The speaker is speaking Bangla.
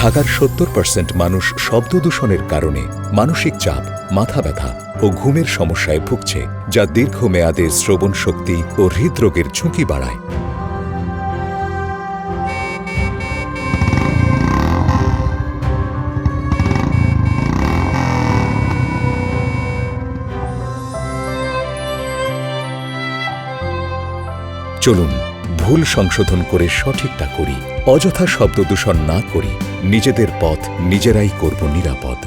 ঢাকার সত্তর পার্সেন্ট মানুষ শব্দ দূষণের কারণে মানসিক চাপ, মাথা ব্যথা ও ঘুমের সমস্যায় ভুগছে, যা দীর্ঘমেয়াদে শ্রবণ শক্তি ও হৃদরোগের ঝুঁকি বাড়ায়। চলুন ভুল সংশোধন করে সঠিকটা করি, অযথা শব্দ দূষণ না করি, নিজেদের পথ নিজেরাই করব নিরাপদ।